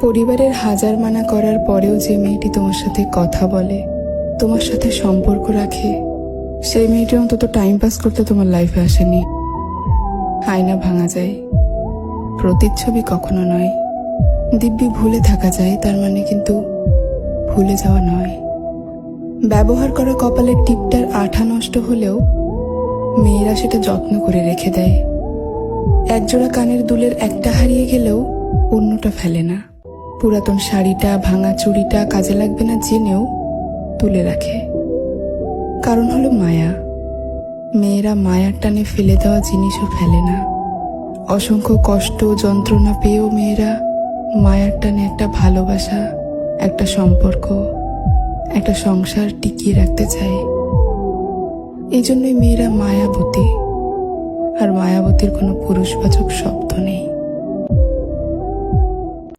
পরিবারের হাজার মানা করার পরেও যে মেয়েটি তোমার সাথে কথা বলে, তোমার সাথে সম্পর্ক রাখে, সেই মেয়েটি অন্তত টাইম পাস করতে তোমার লাইফে আসেনি। আয়না ভাঙা যায়। প্রতিচ্ছবি কখনো নয়। দিব্যি ভুলে থাকা যায়, তার মানে কিন্তু ভুলে যাওয়া নয়। ব্যবহার করা কপালের টিপটার আঠা নষ্ট হলেও মেয়েরা সেটা যত্ন করে রেখে দেয়। একজোড়া কানের দুলের একটা হারিয়ে গেলেও অন্যটা ফেলে না। পুরাতন শাড়িটা, ভাঙা চুড়িটা কাজে লাগবে না জেনেও তুলে রাখে। কারণ হলো মায়া। মেয়েরা মায়ার টানে ফেলে দেওয়া জিনিসও ফেলে না। অসংখ্য কষ্ট, যন্ত্রণা পেয়েও মেয়েরা মায়ার টানে একটা ভালোবাসা, একটা সম্পর্ক, একটা সংসার টিকিয়ে রাখতে চায়। এই জন্যই মেয়েরা মায়াবতী। আর মায়াবতীর কোনো পুরুষবাচক শব্দ নেই।